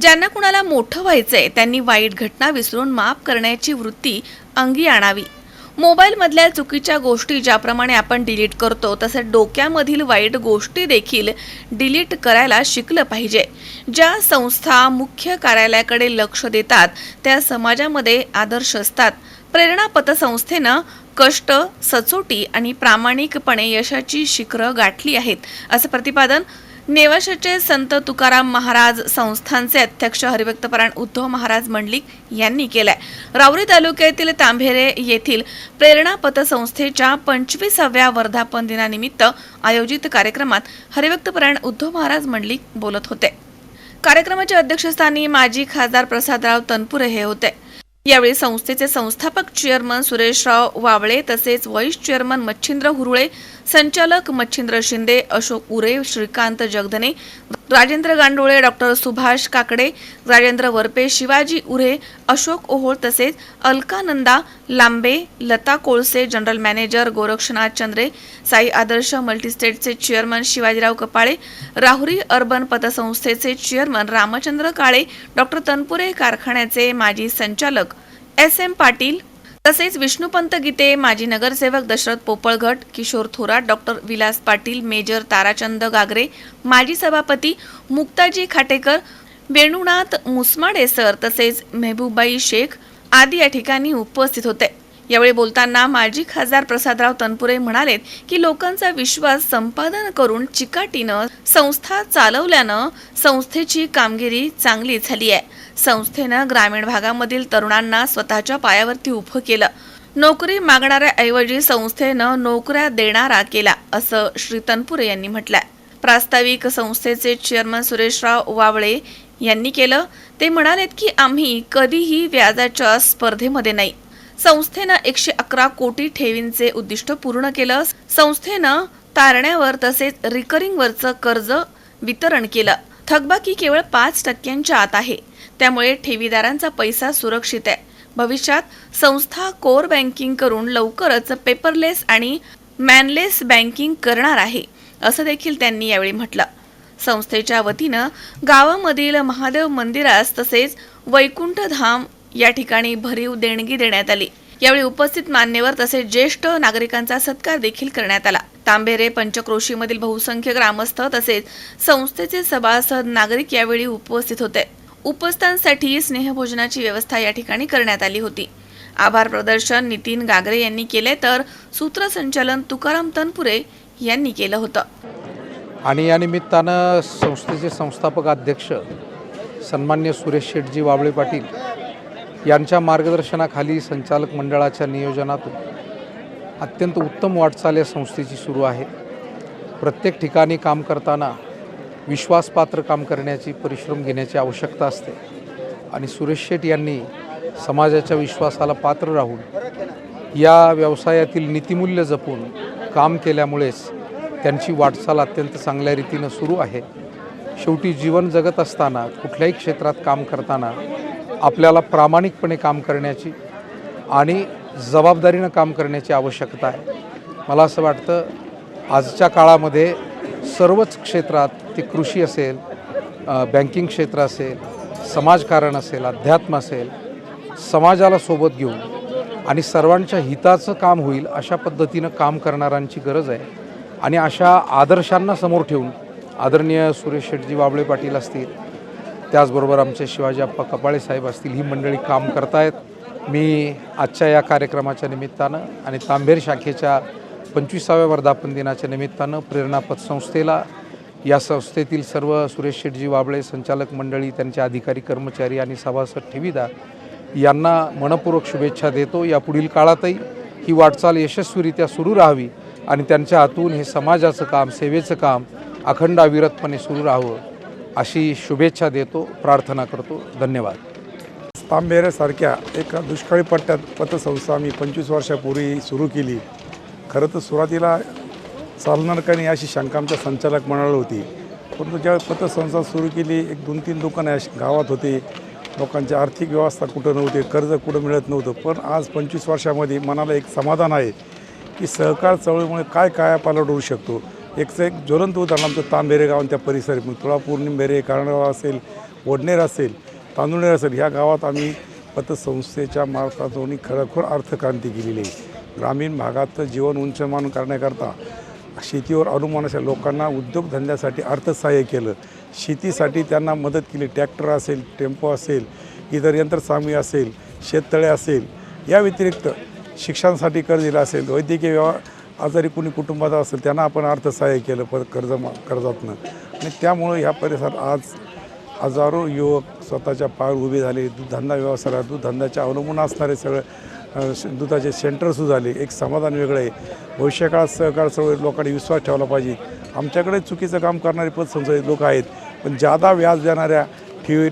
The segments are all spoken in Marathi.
ज्यांना कुणाला मोठं व्हायचंय त्यांनी वाईट घटना विसरून माफ करण्याची वृत्ती अंगी आणावी. मोबाईलमधल्या चुकीच्या गोष्टी ज्याप्रमाणे आपण डिलीट करतो तसे डोक्यामधील वाईट गोष्टी देखील डिलीट करायला शिकलं पाहिजे. ज्या संस्था मुख्य कार्यालयाकडे लक्ष देतात त्या समाजामध्ये आदर्श असतात. प्रेरणा पतसंस्थेनं कष्ट सचोटी आणि प्रामाणिकपणे यशाची शिखरं गाठली आहेत असं प्रतिपादन नेवाशाचे संत तुकाराम महाराज संस्थानचे अध्यक्ष हरिभक्तपरायण उद्धव महाराज मंडलिक यांनी केलाय. रावरी तालुक्यातील तांभेरे येथील प्रेरणा पतसंस्थेच्या पंचवीसाव्या वर्धापन दिनानिमित्त आयोजित कार्यक्रमात हरिभक्तपरायण उद्धव महाराज मंडलिक बोलत होते. कार्यक्रमाच्या अध्यक्षस्थानी माजी खासदार प्रसादराव तनपुरे हे होते. यावेळी संस्थेचे संस्थापक चेअरमन सुरेशराव वावळे तसेच व्हाईस चेअरमन मच्छिंद्र हुरुळे संचालक मच्छिंद्र शिंदे अशोक उरे श्रीकांत जगधने राजेंद्र गांडोळे डॉक्टर सुभाष काकडे राजेंद्र वरपे शिवाजी उरे अशोक ओहोळ तसेच अलकानंदा लांबे लता कोळसे जनरल मॅनेजर गोरक्षनाथ चंद्रे साई आदर्श मल्टीस्टेटचे चेअरमन शिवाजीराव कपाळे राहुरी अर्बन पतसंस्थेचे चेअरमन रामचंद्र काळे डॉक्टर तनपुरे कारखान्याचे माजी संचालक एस एम पाटील तसेच विष्णुपंत गीते माजी नगरसेवक दशरथ पोपळघट किशोर थोरात डॉक्टर विलास पाटील मेजर ताराचंद गागरे माजी सभापती मुक्ताजी खाटेकर वेणुनाथ मुसमाडे सर तसेच मेहबूबाई शेख आदी या ठिकाणी उपस्थित होते. यावेळी बोलताना माजी खासदार प्रसादराव तनपुरे म्हणालेत की लोकांचा विश्वास संपादन करून चिकाटीनं संस्था चालवल्यानं संस्थेची कामगिरी चांगली झाली आहे. संस्थेनं ग्रामीण भागामधील तरुणांना स्वतःच्या पायावरती उभं केलं. नोकरी मागणाऱ्याऐवजी संस्थेनं नोकऱ्या देणारा केला असं श्री तनपुरे यांनी म्हटलंय. प्रास्ताविक संस्थेचे चेअरमन सुरेशराव वावळे यांनी केलं. ते म्हणालेत की आम्ही कधीही व्याजाच्या स्पर्धेमध्ये नाही. संस्थेनं एकशे अकरा कोटी ठेवींचे उद्दिष्ट पूर्ण केलं. संस्थेनं तारण्यावर तसेच रिकरिंगवरचं कर्ज वितरण केलं. थकबाकी केवळ पाच टक्क्यांच्या आत आहे. त्यामुळे ठेवीदारांचा पैसा सुरक्षित आहे. भविष्यात संस्था कोर बँकिंग करून लवकरच पेपरलेस आणि मॅनलेस बँकिंग करणार आहे असं देखील त्यांनी यावेळी म्हटलं. संस्थेच्या वतीनं गावामधील महादेव मंदिरास तसेच वैकुंठधाम या ठिकाणी भरीव देणगी देण्यात आली. यावेळी उपस्थित मान्यवर तसेच ज्येष्ठ नागरिकांचा सत्कार देखील करण्यात आला. तांबेरे पंचक्रोशीमधील बहुसंख्य ग्रामस्थ तसेच संस्थेचे सभासद नागरिक यावेळी उपस्थित होते. उपस्थांसाठी स्नेहभोजनाची व्यवस्था या ठिकाणी करण्यात आली होती. आभार प्रदर्शन नितीन गागरे यांनी केले तर सूत्रसंचालन तुकाराम तनपुरे यांनी केलं होतं. आणि या निमित्तानं संस्थेचे संस्थापक अध्यक्ष सन्मान्य सुरेश शेटजी वाबळे पाटील यांच्या मार्गदर्शनाखाली संचालक मंडळाच्या नियोजनातून अत्यंत उत्तम वाटचाल या संस्थेची सुरू आहे. प्रत्येक ठिकाणी काम करताना विश्वासपात्र काम करण्याची परिश्रम घेण्याची आवश्यकता असते. आणि सुरेश शेठ यांनी समाजाच्या विश्वासाला पात्र राहून या व्यवसायातील नीतिमूल्य जपून काम केल्यामुळेच त्यांची वाटचाल अत्यंत चांगल्या रीतीनं सुरू आहे. शेवटी जीवन जगत असताना कुठल्याही क्षेत्रात काम करताना आपल्याला प्रामाणिकपणे काम करण्याची आणि जबाबदारीनं काम करण्याची आवश्यकता आहे. मला असं वाटतं आजच्या काळामध्ये सर्वच क्षेत्रात ते कृषी असेल बँकिंग क्षेत्र असेल समाजकारण असेल अध्यात्म असेल समाजाला सोबत घेऊन आणि सर्वांच्या हिताचं काम होईल अशा पद्धतीनं काम करणाऱ्यांची गरज आहे. आणि अशा आदर्शांना समोर ठेवून आदरणीय सुरेश शेटजी वाबळे पाटील असतील त्याचबरोबर आमचे शिवाजी अप्पा कपाळे साहेब असतील ही मंडळी काम करतायत. मी आजच्या या कार्यक्रमाच्या निमित्तानं आणि तांबेर शाखेच्या पंचवीसाव्या वर्धापन दिनाच्या निमित्तानं प्रेरणापथ संस्थेला या संस्थेतील सर्व सुरेश शेटजी वाबळे संचालक मंडळी त्यांचे अधिकारी कर्मचारी आणि सभासद ठेवीदार यांना मनपूर्वक शुभेच्छा देतो. या पुढील काळातही ही वाटचाल यशस्वीरित्या सुरू राहावी आणि त्यांच्या हातून हे समाजाचं काम सेवेचं काम अखंड अविरतपणे सुरू राहावं. अशी शुभेच्छा देतो प्रार्थना करतो. धन्यवाद. तांबेऱ्यासारख्या एका दुष्काळी पट्ट्यात पतसंस्था आम्ही पंचवीस वर्षापूर्वी सुरू केली. खरं तर सुरुवातीला चालणार का नाही अशी शंका आमच्या संचालक मंडळाला होती. परंतु ज्यावेळी पतसंस्था सुरू केली एक दोन तीन दुकानं गावात होते. लोकांची आर्थिक व्यवस्था कुठं नव्हती कर्ज कुठं मिळत नव्हतं. पण आज पंचवीस वर्षामध्ये मनाला एक समाधान आहे की सहकार चळवळीमुळे काय काय पालट होऊ शकतो? एकचं एक ज्वलंत उदाहरण आमचं तांबेरे गाव आणि त्या परिसर मग तुळापूर निंबेरे कारणगाव असेल वडनेर असेल तांदुळनेर असेल ह्या गावात आम्ही पतसंस्थेच्या मार्फतातून खरोखर अर्थक्रांती केलेली आहे. ग्रामीण भागात जीवन उंचमान करण्याकरता शेतीवर अवलंबून अशा लोकांना उद्योगधंद्यासाठी अर्थसहाय्य केलं. शेतीसाठी त्यांना मदत केली. ट्रॅक्टर असेल टेम्पो असेल इतर यंत्रसामी असेल शेततळे असेल. या व्यतिरिक्त शिक्षणासाठी कर्ज दिलं असेल. वैद्यकीय व्यवहार आजारी कुणी कुटुंबाचा असेल त्यांना आपण अर्थसहाय्य केलं पर कर्ज मा कर्जातनं. आणि त्यामुळं ह्या परिसरात आज हजारो युवक स्वतःच्या पायावर उभे झाले. दूधधंदा व्यवसायाला दूधधंद्याच्या अवलंबून असणारे सगळे दुधाचे सेंटर दुधाचे झाले. एक समाधान वेगळं आहे. भविष्यकाळात सहकार चळवळीत लोकांनी विश्वास ठेवला पाहिजे. आमच्याकडे चुकीचं काम करणारे पतसंस्थेचे लोक आहेत. पण जादा व्याज देणाऱ्या ठेवी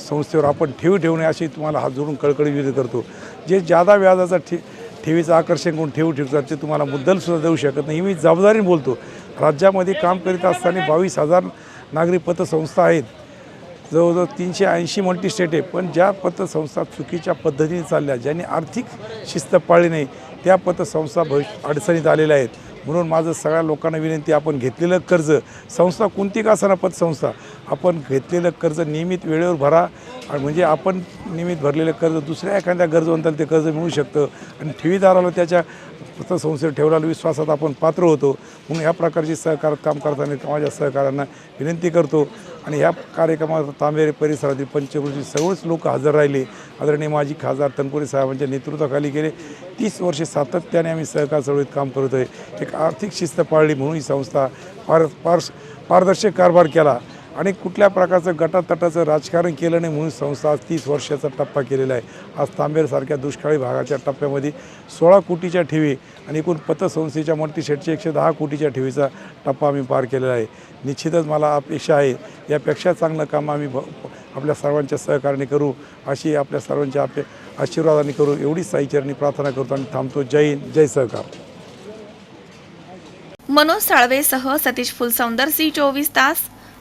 संस्थेवर आपण ठेवी ठेवू नये अशी तुम्हाला हात जोडून कळकळी विरोध करतो. जे जादा व्याजाचा ठे ठेवीचं आकर्षण करून ठेवू ठेवतात ते तुम्हाला मुद्दलसुद्धा देऊ शकत नाही. मी जबाबदारीने बोलतो. राज्यामध्ये काम करीत असताना बावीस हजार नागरी पतसंस्था आहेत. जवळजवळ तीनशे ऐंशी मल्टी स्टेट आहे. पण ज्या पतसंस्था चुकीच्या पद्धतीने चालल्या ज्यांनी आर्थिक शिस्त पाळली नाही त्या पतसंस्था भविष्य अडचणीत आलेल्या आहेत. म्हणून माझं सगळ्या लोकांना विनंती आपण घेतलेलं कर्ज संस्था कोणती का असणार पतसंस्था आपण घेतलेलं कर्ज नियमित वेळेवर भरा. आणि म्हणजे आपण नियमित भरलेलं कर्ज दुसऱ्या एखाद्या गरजवंताला ते कर्ज मिळू शकतं. आणि ठेवीदाराला त्याच्या पतसंस्थेत ठेवलेल्या विश्वासात आपण पात्र होतो. म्हणून ह्या प्रकारची सहकार काम करताना माझ्या सहकाऱ्यांना विनंती करतो. आणि ह्या कार्यक्रमात तांबेरे परिसरातील पंचकृषी सर्वच लोक हजर राहिले. आदरणीय माजी खासदार तनपुरे साहेबांच्या नेतृत्वाखाली गेले. तीस वर्षे सातत्याने आम्ही सहकार चळवळीत काम करत आहे एक आर्थिक शिस्त पाळली म्हणून ही संस्था पार पार पारदर्शक कारभार केला. आणि कुठल्या प्रकारचं गटातटाचं राजकारण केलं नाही म्हणून संस्था आज तीस वर्षाचा टप्पा केलेला आहे. आज तांबेरसारख्या दुष्काळी भागाच्या टप्प्यामध्ये सोळा कोटीच्या ठेवी आणि एकूण पतसंस्थेच्या मल्टीशेटचे एकशे दहा कोटीच्या ठेवीचा टप्पा आम्ही पार केलेला आहे. निश्चितच मला अपेक्षा आहे यापेक्षा चांगलं काम आम्ही भ आपल्या सर्वांच्या सहकार्याने करू अशी आपल्या सर्वांच्या आपल्या आशीर्वादाने करू एवढीच साईचरणी प्रार्थना करतो आणि थांबतो. जय हिंद जय सहकार. मनोज साळवेसह सतीश फुलसौंदर सी चोवीस तास.